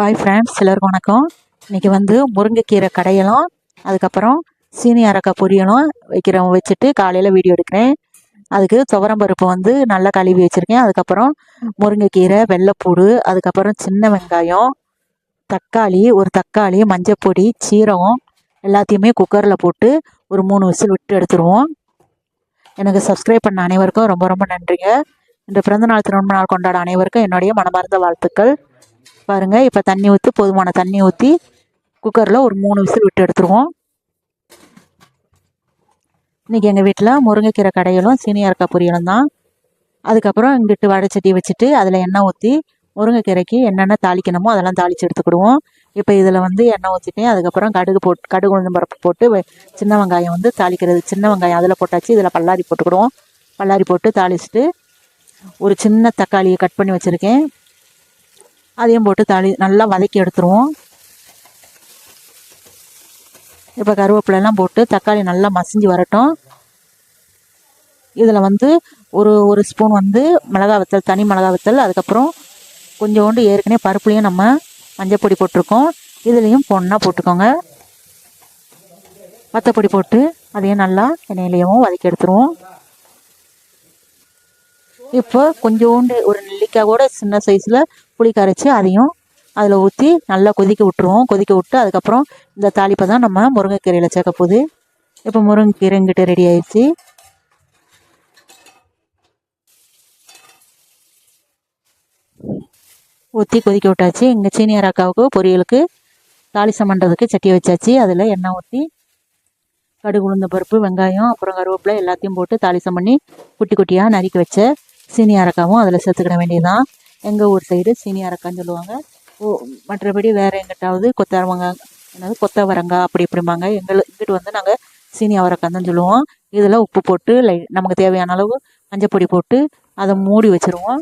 Hi friends எல்லாருக்கும் வணக்கம். இன்றைக்கி வந்து முருங்கைக்கீரை கடையலும். அதுக்கப்புறம் சீனி அரக்காய் பொரியலும் வைக்கிற வச்சுட்டு காலையில் வீடியோ எடுக்கிறேன். அதுக்கு துவரம் பருப்பு வந்து நல்லா கழுவி வச்சுருக்கேன். அதுக்கப்புறம் முருங்கைக்கீரை வெள்ளைப்பூடு அதுக்கப்புறம் சின்ன வெங்காயம் தக்காளி ஒரு தக்காளி மஞ்சப்பொடி சீரகம் எல்லாத்தையுமே குக்கரில் போட்டு ஒரு மூணு விசில் விட்டு எடுத்துருவோம். எனக்கு சப்ஸ்கிரைப் பண்ண அனைவருக்கும் ரொம்ப ரொம்ப நன்றிங்க. இந்த பிறந்தநாள் திருமண நாள் கொண்டாட அனைவருக்கும் என்னுடைய மனமார்ந்த வாழ்த்துக்கள். பாருங்கள் இப்போ தண்ணி ஊற்றி போதுமான தண்ணி ஊற்றி குக்கரில் ஒரு மூணு விசில் விட்டு எடுத்துருவோம். இன்றைக்கி எங்கள் வீட்டில் முருங்கைக்கீரை கடையிலும் சீனியா இருக்கா பொரியலும் தான். அதுக்கப்புறம் இங்கிட்டு வடைச்சட்டி வச்சுட்டு அதில் எண்ணெய் ஊற்றி முருங்கைக்கீரைக்கு என்னென்ன தாளிக்கணுமோ அதெல்லாம் தாளித்து எடுத்துக்கிடுவோம். இப்போ இதில் வந்து எண்ணெய் ஊற்றிட்டேன் அதுக்கப்புறம் கடுகு போட்டு கடுகு உளுந்து பருப்பு போட்டு சின்ன வெங்காயம் வந்து தாளிக்கிறது சின்ன வெங்காயம் அதில் போட்டாச்சு இதில் பல்லாரி போட்டுக்கிடுவோம். பல்லாரி போட்டு தாளிச்சிட்டு ஒரு சின்ன தக்காளியை கட் பண்ணி வச்சுருக்கேன். அதையும் போட்டு தாளி நல்லா வதக்கி எடுத்துருவோம். இப்போ கருவேப்பிலைலாம் போட்டு தக்காளி நல்லா மசிஞ்சு வரட்டும். இதில் வந்து ஒரு ஒரு ஸ்பூன் வந்து மிளகா வத்தல் தனி மிளகா வத்தல் அதுக்கப்புறம் கொஞ்சோண்டு ஏற்கனவே பருப்புலையும் நம்ம மஞ்சள் பொடி போட்டிருக்கோம். இதுலேயும் பொண்ணாக போட்டுக்கோங்க. வத்தப்பொடி போட்டு அதையும் நல்லா எண்ணெயிலையும் வதக்கி எடுத்துருவோம். இப்போ கொஞ்சோண்டு ஒரு நெல்லிக்காய் கூட சின்ன சைஸில் புளி கரைச்சி அதையும் அதில் ஊற்றி நல்லா கொதிக்க விட்டுருவோம். கொதிக்க விட்டு அதுக்கப்புறம் இந்த தாளிப்பை தான் நம்ம முருங்கைக்கீரையில் சேர்க்க போகுது. இப்போ முருங்கைக்கீரை எங்கிட்ட ரெடி ஆயிடுச்சு. ஊற்றி கொதிக்க விட்டாச்சு. இங்கே சீனியர் அக்காவுக்கு பொரியலுக்கு தாளிசம் பண்ணுறதுக்கு சட்டி வச்சாச்சு. அதில் எண்ணெய் ஊற்றி கடுகு உளுந்த பருப்பு வெங்காயம் அப்புறம் கருவேப்பிலை எல்லாத்தையும் போட்டு தாளிசம் பண்ணி குட்டி குட்டியாக நறுக்கி வச்ச சீனி அரக்காவும் அதில் சேர்த்துக்கிட வேண்டியதுதான். எங்கள் ஊர் சைடு சீனி அரக்கான்னு சொல்லுவாங்க. ஓ மற்றபடி வேறு எங்கிட்டாவது கொத்தவரங்க என்னது கொத்தவரங்காய் அப்படி இப்படிம்பாங்க. எங்கள் இங்கிட்டு வந்து நாங்கள் சீனி அவரக்காய் தான் சொல்லுவோம். இதில் உப்பு போட்டு லை நமக்கு தேவையான அளவு மஞ்சப்பொடி போட்டு அதை மூடி வச்சுருவோம்.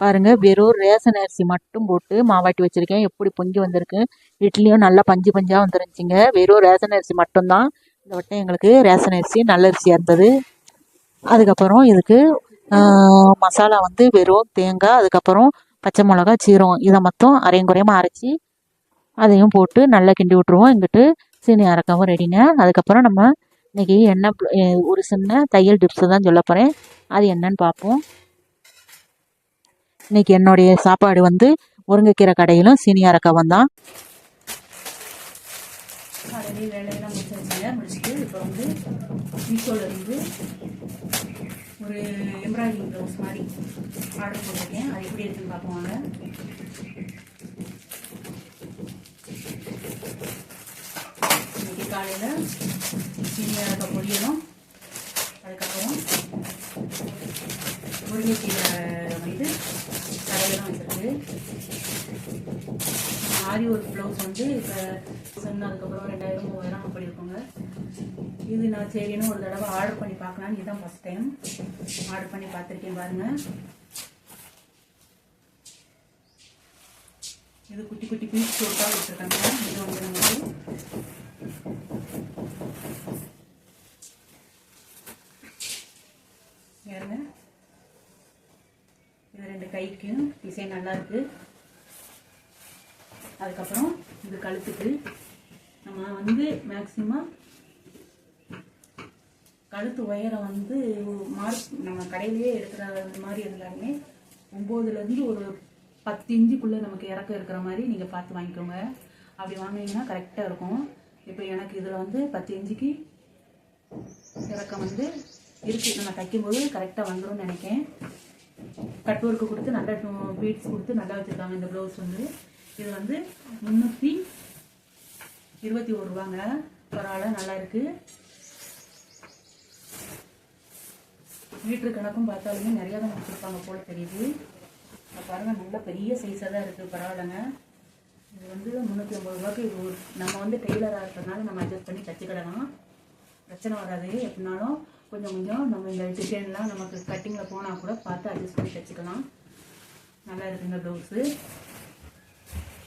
பாருங்கள் வெறும் ரேசன் அரிசி மட்டும் போட்டு மாவாட்டி வச்சுருக்கேன். எப்படி பொங்கி வந்திருக்கு. இட்லியும் நல்லா பஞ்சு பஞ்சாக வந்துருந்துச்சிங்க வெறும் ரேசன் அரிசி மட்டும்தான். இந்த வட்டம் எங்களுக்கு ரேசன் அரிசி நல்ல அரிசியாக இருந்தது. அதுக்கப்புறம் இதுக்கு மசாலா வந்து வெறும் தேங்காய் அதுக்கப்புறம் பச்சை மிளகா சீரகம் இதை மட்டும் அரையும் குறையமாக அரைச்சி அதையும் போட்டு நல்லா கிண்டி விட்ருவோம் இங்கிட்டு சீனி அரைக்கவும் ரெடிங்க அதுக்கப்புறம் நம்ம இன்னைக்கு என்ன ஒரு சின்ன தையல் டிப்ஸு தான் சொல்ல போகிறேன் அது என்னன்னு பார்ப்போம். இன்னைக்கு என்னுடைய சாப்பாடு வந்து முருங்கைக்கீரை கடையிலும் சீனி அரைக்கவும் தான். வேலையெல்லாம் முடிச்சுட்டு இப்போ வந்து ஒரு எம்ப்ராய்டிங் ப்ளவுஸ் மாதிரி ஆர்டர் போட்டிருக்கேன். அது எப்படி இருக்குன்னு பார்ப்போம் இன்னைக்கு காலையில் சீனியாக பொரியலும் அதுக்கப்புறம் முருங்கைக்கீரை வந்து கடையெல்லாம் வச்சுருக்கு. ஆரி ஒர்க் ப்ளவுஸ் வந்து இப்போ சொன்னதுக்கப்புறம் ரெண்டாயிரம் மூவாயிரம் அப்படி இருக்குங்க இது நான் சரின்னு ஒரு தடவை ஆர்டர் பண்ணி பார்க்கலான்னு இதுதான் ஃபஸ்ட் டைம் ஆர்டர் பண்ணி பார்த்துருக்கேன் பாருங்க. இது குட்டி குட்டி பீஸ் போட்டால் வச்சுருக்காங்க. இது வந்து நமக்கு இது ரெண்டு கைக்கும் டிசைன் நல்லா இருக்கு. அதுக்கப்புறம் இது கழுத்துக்கு நம்ம வந்து மேக்சிமம் கழுத்து உயரம் வந்து மார்க் நம்ம கடையிலேயே எடுக்கிற மாதிரி இருந்தாலுமே ஒம்போதுலேருந்து ஒரு பத்து இஞ்சுக்குள்ளே நமக்கு இறக்கம் இருக்கிற மாதிரி நீங்கள் பார்த்து வாங்கிக்கோங்க. அப்படி வாங்கினீங்கன்னா கரெக்டாக இருக்கும். இப்போ எனக்கு இதில் வந்து பத்து இஞ்சுக்கு இறக்கம் வந்து இருக்கு. நம்ம தைக்கும்போது கரெக்டாக வந்துடும் நினைக்கேன் கட் ஒர்க்கு கொடுத்து நல்லா பீட்ஸ் கொடுத்து நல்லா வச்சுருக்காங்க இந்த ப்ளவுஸ் வந்து. இது வந்து முந்நூற்றி இருபத்தி ஒரு ரூபாங்க. பரவாயில்ல நல்லா இருக்கு. மீட்ரு கணக்கும் பார்த்தாலுமே நிறைய தான் கொடுத்துருப்பாங்க போல தெரியுது. பாருங்க நல்ல பெரிய சைஸாக தான் இருக்குது பரவாயில்லைங்க. இது வந்து முந்நூற்றி ஐம்பது ரூபாய்க்கு இது ஒரு நம்ம வந்து டெய்லராக இருக்கிறதுனால நம்ம அட்ஜஸ்ட் பண்ணி தச்சுக்கிடலாம் பிரச்சனை வராது. எப்படினாலும் கொஞ்சம் கொஞ்சம் நம்ம இந்த டிசைன்லாம் நமக்கு கட்டிங்கில் போனால் கூட பார்த்து அட்ஜஸ்ட் பண்ணி தச்சுக்கலாம் நல்லா இருக்குங்க ப்ளவுஸு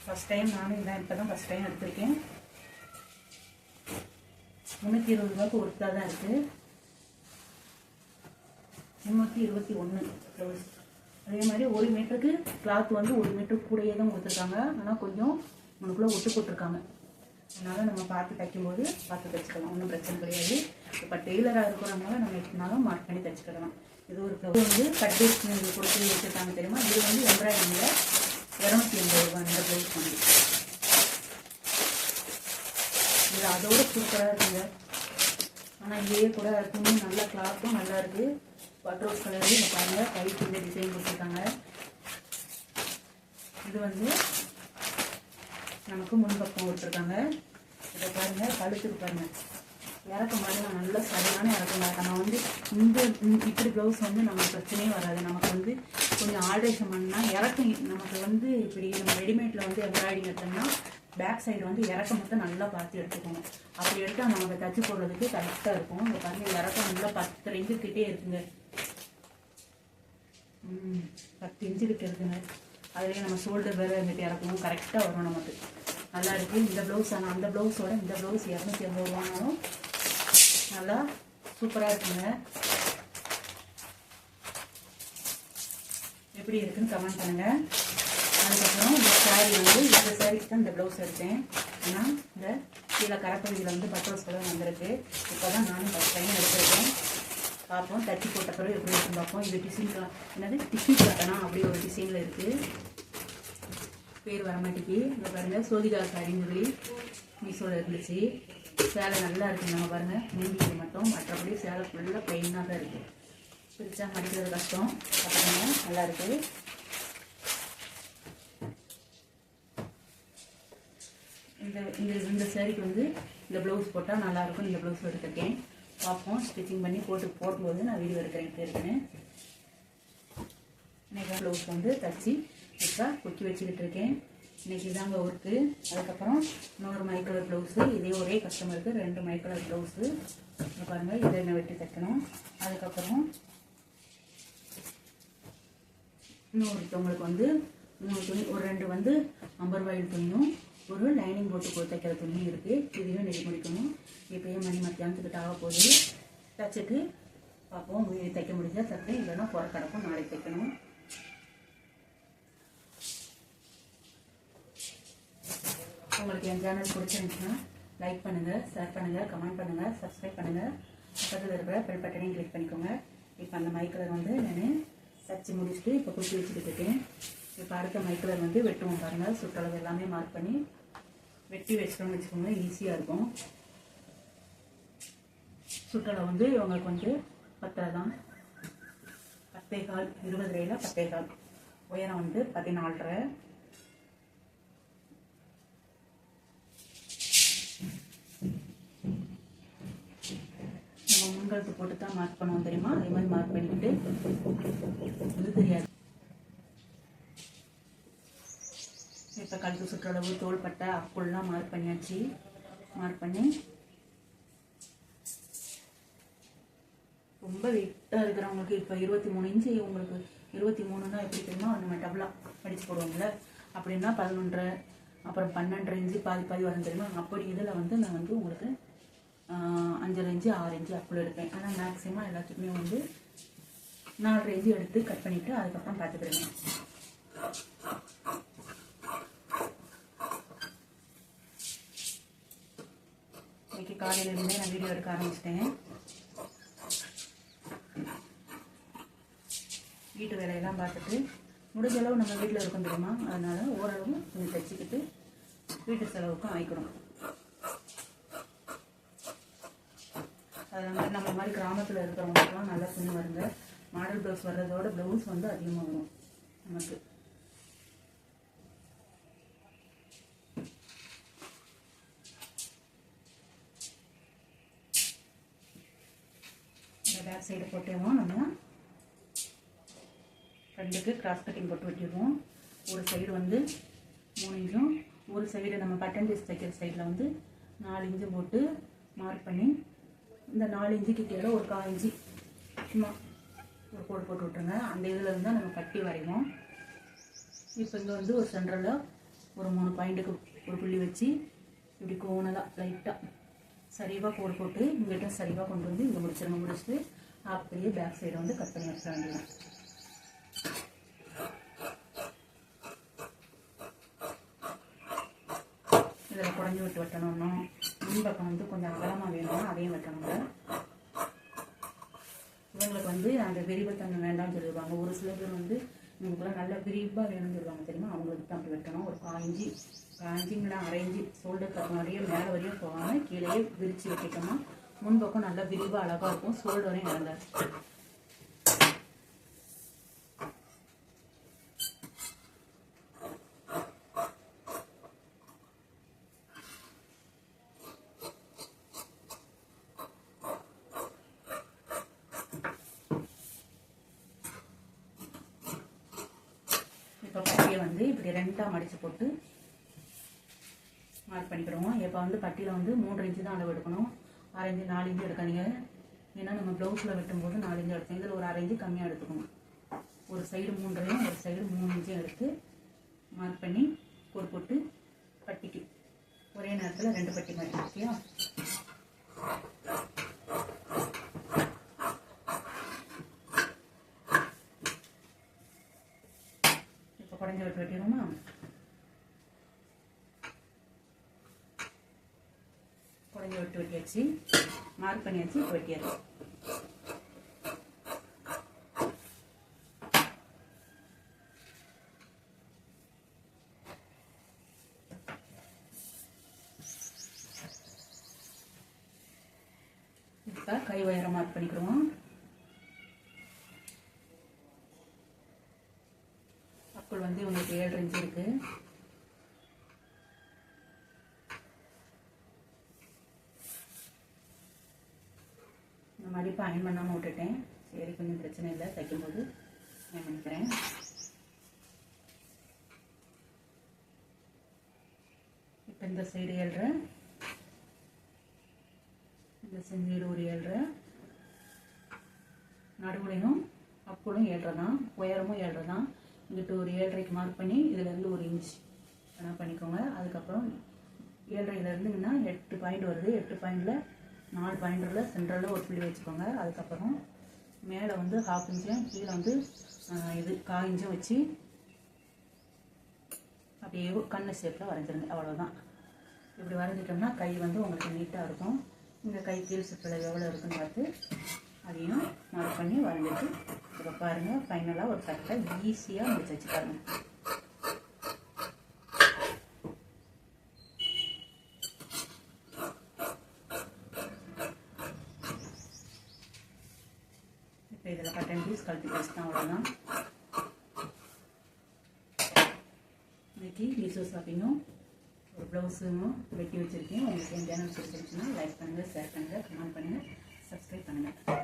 ஃபஸ்ட் டைம் நானும் இதான் இப்போ தான் ஃபஸ்ட் டைம் எடுத்திருக்கேன். முந்நூற்றி இருபது ரூபாய்க்கு ஒருத்தாக தான் இருக்குது முந்நூற்றி இருபத்தி ஒன்று ப்ளவுஸ் அதே மாதிரி ஒரு மீட்டருக்கு கிளாத் வந்து ஒரு மீட்டருக்கு கூடயே தான் கொடுத்துருக்காங்க. ஆனால் கொஞ்சம் உனக்குள்ளே ஒட்டு போட்டிருக்காங்க அதனால் நம்ம பார்த்து தைக்கும்போது பார்த்து தைச்சிக்கலாம். ஒன்றும் பிரச்சனை கிடையாது. இப்போ டெய்லராக இருக்கிறனால நம்ம எப்படினாலும் மார்க் பண்ணி தைச்சிக்கலாம். இது ஒரு blouse. வந்து கட் கொடுத்து வச்சுருக்காங்க தெரியுமா? இது வந்து எம்ப்ராய்டிங்கில் இரநூத்தி எண்பது ரூபாய் இந்த ப்ளவுஸ் வந்து இது அதோட சூப்பராக இருக்குங்க. ஆனால் இதே கூட துணி நல்ல கிளாத்தும் நல்லா இருக்குது பட்ரோஸ் கலரு இந்த பாருங்க கைக்கு இந்த டிசைன் கொடுத்துருக்காங்க. இது வந்து நமக்கு முன்பக்கம் விட்டுருக்காங்க இதை பாருங்க கழுத்துக்கு பாருங்க. இறக்கம் நான் நல்ல சரியான இறக்கம் நான் வந்து இந்த இந்த- இப்படி ப்ளவுஸ் வந்து நமக்கு பிரச்சனையே வராது. நமக்கு வந்து கொஞ்சம் ஆல்ட்ரேஷன் பண்ணால் இறக்கம். நமக்கு வந்து இப்படி நம்ம ரெடிமேடில் வந்து எம்ப்ராய்டிங் எடுத்தோம்னா பேக் சைடு வந்து இறக்கம் மட்டும் நல்லா பார்த்து எடுத்துக்கணும் அப்படி எடுத்தால் நமக்கு தச்சு போடுறதுக்கு கரெக்டாக இருக்கும். இந்த பாருங்க இறக்கம் நல்லா பத்து இஞ்சு கிட்டே இருக்குங்க. பத்து இன்ச்சு கிட்ட இருக்குங்க. அதுலேயே நம்ம ஷோல்டர் வேறு இருந்துட்டு இறக்கணும். கரெக்டாக வரும் நமக்கு. நல்லா இருக்கு. இந்த ப்ளவுஸ் ஆனால் அந்த ப்ளவுஸோட இந்த ப்ளவுஸ் இரநூத்தி எண்பது ரூபானாலும் நல்லா சூப்பராக இருக்குங்க. எப்படி இருக்குன்னு கமெண்ட் பண்ணுங்கள் அதுக்கப்புறம் இந்த சாரீ வந்து இந்த சாரீக்கு தான் இந்த ப்ளவுஸ் எடுத்தேன். ஆனால் இந்த கீழே கரப்பகுதியில் வந்து பட்டோஸ் கூட வந்திருக்கு. இப்போ தான் நானும் ஃபஸ்ட் டைம் எடுத்திருக்கேன். பார்ப்போம். தட்டி போட்ட பிறகு எப்படி இருக்குன்னு பார்ப்போம். இது டிசைன் என்னது? டிஷ்யூ காட்டனா அப்படி ஒரு டிசைனில் இருக்குது பேர் வர மாட்டேங்கி இங்கே பாருங்க சோதிகா சாரின்னு சொல்லி மீசோட இருந்துச்சு. சேலை நல்லா இருக்குங்க நம்ம பாருங்க. மூஞ்சிக்கு மட்டும். மற்றபடி சேலை ஃபுல்லாக பெயினாக தான் இருக்குது பிரிச்சா மடிக்கிறது கஷ்டம். பார்த்துக்கோங்க நல்லா இருக்குது இந்த இந்த இந்த சேரீக்கு வந்து இந்த ப்ளவுஸ் போட்டால் நல்லாயிருக்கும். இந்த ப்ளவுஸ் எடுத்துருக்கேன். பார்ப்போம். ஸ்டிச்சிங் பண்ணி போட்டு போடும்போது நான் வீடியோ எடுக்கிறேன். எப்படி இருக்குன்னு. ப்ளவுஸ் வந்து தச்சு இப்போ குக்கி வச்சுக்கிட்டு இருக்கேன். இன்னைக்கு இதாங்க ஒர்க்கு அதுக்கப்புறம் இன்னொரு மைக்கலர் ப்ளவுஸு இதே ஒரே கஸ்டமருக்கு ரெண்டு மைக்கலர் ப்ளவுஸு பாருங்கள் இதை என்ன வெட்டி தைக்கணும் அதுக்கப்புறம் இன்னொருத்தவங்களுக்கு வந்து மூணு துணி ஒரு ரெண்டு வந்து அம்பர்வாயில் துணியும் ஒரு லைனிங் போட்டு போட்டு தைக்கிற துணியும் இருக்குது இதையும் நெல் முடிக்கணும் இப்போயே மணி மத்தியானத்துக்கிட்ட ஆக போகுது. தைச்சிட்டு பார்ப்போம் தைக்க முடிஞ்சால் தைப்பேன் இல்லைன்னா புற கிடக்கும் நாளைக்கு தைக்கணும். உங்களுக்கு என் சேனல் பிடிச்சிருந்துச்சுன்னா லைக் பண்ணுங்கள் ஷேர் பண்ணுங்கள் கமெண்ட் பண்ணுங்கள் சப்ஸ்கிரைப் பண்ணுங்கள் பக்கத்தில் இருக்கிற பெல் பட்டனையும் கிளிக் பண்ணிக்கோங்க. இப்போ அந்த மைக்கலர் வந்து நான் தச்சு முடிச்சுட்டு இப்போ குத்தி வச்சுக்கிட்டு இருக்கேன். இப்போ அடுத்த மைக்கலர் வந்து வெட்டுவோம் பாருங்கள் சுற்றளவு எல்லாமே மார்க் பண்ணி வெட்டி வச்சிட்டோம்னு வச்சுக்கோங்க ஈஸியாக இருக்கும். சுற்றளவு வந்து இவங்களுக்கு வந்து பத்தரை தான். பத்தே கால் இருபது ரயில பத்தே கால். உயரம் வந்து பதினாலரை. நம்ம முன்கழுத்து போட்டு தான் மார்க் பண்ணுவோம் தெரியுமா? அதே மாதிரி மார்க் பண்ணிக்கிட்டு இது தெரியாது இப்போ கழுத்து சுற்றளவு தோள்பட்டை அப்புல்லாம் மார்க் பண்ணியாச்சு. மார்க் பண்ணி ரொம்ப வெயிட்டாக இருக்கிறவங்களுக்கு இப்போ இருபத்தி மூணு இன்ச்சு உங்களுக்கு இருபத்தி மூணுன்னா எப்படி தெரியுமா? நம்ம டபுளாக படித்து போடுவோம்ல அப்படின்னா பதினொன்றரை அப்புறம் பன்னெண்டரை இன்ச்சு பாதி பாதி வரும் தெரியுமா? அப்படி இதில் வந்து நான் வந்து உங்களுக்கு அஞ்சரை இன்ச்சு ஆறு இன்ச்சு அப்படி எடுப்பேன். ஆனால் மேக்ஸிமம் எல்லாத்துக்குமே வந்து நாலரை இன்ச்சு எடுத்து கட் பண்ணிவிட்டு அதுக்கப்புறம் பார்த்துக்கிடுவேன் இன்னைக்கு நான் வீடியோ எடுக்க ஆரம்பிச்சிட்டேன். வீட்டு வேலையெல்லாம் பார்த்துட்டு முடிஞ்ச அளவு நம்ம வீட்டில் இருக்க தெரியுமா? அதனால ஓரளவு கொஞ்சம் தைச்சிக்கிட்டு வீட்டு செலவுக்கும் ஆயிக்கணும். அதனால் நம்ம மாதிரி கிராமத்தில் இருக்கிறவங்களுக்குலாம் நல்லா துணி வருங்க மாடல் ப்ளவுஸ் வர்றதோட ப்ளவுஸ் வந்து அதிகமாக வரும். நமக்கு இந்த பேக் சைடு போட்டேவோம் நம்ம ரெண்டுக்கு கிராஸ் கட்டிங் போட்டு வெட்டிடுவோம். ஒரு சைடு வந்து மூணு இன்ச்சும் ஒரு சைடு நம்ம பட்டன் பீஸ் தைக்கிற சைடில் வந்து நாலு இன்ச்சு போட்டு மார்க் பண்ணி இந்த நாலு இன்ச்சுக்கு கீழே ஒரு கால் இன்ச்சு சும்மா ஒரு கோடு போட்டு விட்ருங்க அந்த இதில் இருந்தால் நம்ம கட்டி வரைவோம். இப்போ இங்கே வந்து ஒரு சென்டரில் ஒரு மூணு பாயிண்ட்டுக்கு ஒரு புள்ளி வச்சு இப்படி கோணலாக லைட்டாக சரிவாக கோடு போட்டு இங்கிட்ட சரிவாக கொண்டு வந்து இங்கே முடிச்சிருங்க முடிச்சுட்டு அப்படியே பேக் சைடை வந்து கட் பண்ணி வச்சிட இதில் விட்டு வெட்டணும்னா முன்பக்கம் வந்து கொஞ்சம் அகலமாக வேணும்னா அதையும் வெட்டணுங்க. இவங்களுக்கு வந்து அந்த விரிவுத்தன்மை வேண்டாம்னு சொல்லிடுவாங்க ஒரு சில பேர் வந்து இவங்களுக்குலாம் நல்ல விரிவாக வேணும்னு சொல்லுவாங்க தெரியுமா? அவங்களுக்கு தான் அப்படி வெட்டணும். ஒரு காய்ஞ்சி காஞ்சிங்களா அரைஞ்சி ஷோல்டர் கப் வரைய மேலே வரையும் போகாமல் கீழேயே விரித்து வெட்டிட்டோம்னா முன்பக்கம் நல்லா விரிவாக அழகாக இருக்கும். ஷோல்டர் வரையும் இறங்காது இப்போ பட்டியை வந்து இப்படி ரெண்டாக மடித்து போட்டு மார்க் பண்ணிக்கிறோம். இப்போ வந்து பட்டியில் வந்து மூன்று இன்ச்சு தான் அளவு எடுக்கணும். அரை இன்ச்சு நாலு இன்ச்சு எடுக்காதீங்க ஏன்னா நம்ம ப்ளவுஸில் வெட்டும்போது நாலு இன்ச்சு எடுத்தோம் இதில் ஒரு அரை இன்ச்சு கம்மியாக எடுத்துக்கணும். ஒரு சைடு மூன்றையும் ஒரு சைடு மூணு இன்ச்சும் எடுத்து மார்க் பண்ணி ஒரு போட்டு பட்டிக்கு. ஒரே நேரத்தில் ரெண்டு பட்டி மாதிரி இருக்கியா இப்போ குறைஞ்சி விட்டு வெட்டிடுவோமா குறைஞ்சி விட்டு வெட்டியாச்சு மார்க் பண்ணியாச்சு இப்போ வெட்டியாச்சு இப்போ கை உயரம் மார்க் பண்ணிக்கிறோம் அப்புள் வந்து உங்களுக்கு ஏழு இன்ச்சு இருக்கு நான் அயன் பண்ணாமல் விட்டுட்டேன். சரி கொஞ்சம் பிரச்சனை இல்லை. தைக்கும்போது அயன் பண்ணிக்கிறேன். இப்போ இந்த சைடு ஏழ்ரை இந்த செஞ்சீடு ஒரு ஏழ்ரை நடுவுலையும் அப்பளும் ஏழ்ரை தான் உயரமும் ஏழ்ரை தான் இங்கிட்ட ஒரு ஏழரைக்கு மார்க் பண்ணி இதுலேருந்து ஒரு இன்ச் வேணால் பண்ணிக்கோங்க. அதுக்கப்புறம் ஏழரைலேருந்துங்கன்னா எட்டு பாயிண்ட் வருது. எட்டு பாயிண்டில் நாலு பாயிண்டில் சென்ட்ரலில் ஒரு புள்ளி வச்சுக்கோங்க. அதுக்கப்புறம் மேலே வந்து ஹாஃப் இன்ச்சும் கீழே வந்து இது கால் இன்ச்சும் வச்சு அப்படியே கண்ணு ஷேப்பில் வரைஞ்சிருங்க. அவ்வளோதான் இப்படி வரைஞ்சிட்டோம்னா கை வந்து உங்களுக்கு நீட்டாக இருக்கும். இந்த கை கீழ் சுற்றில் எவ்வளோ இருக்குன்னு பார்த்து அதையும் மார்க் பண்ணி வரைஞ்சிட்டு இப்போ பாருங்கள் ஃபைனலாக ஒரு கட்டை ஈஸியாக முடிச்சு வச்சு பாருங்கள் இப்போ இதில் கட்டன் பீஸ் கழுத்து பீஸ் தான் அவ்வளோதான் இன்னைக்கு மீஷோ ஷாப்பிங்கும் ஒரு ப்ளவுஸும் வெட்டி வச்சுருக்கேன். உங்களுக்கு என் சேனல் பிடிச்சிருந்துச்சுன்னா லைக் பண்ணுங்கள் ஷேர் பண்ணுங்கள் கமெண்ட் பண்ணுங்கள் சப்ஸ்கிரைப் பண்ணுங்கள்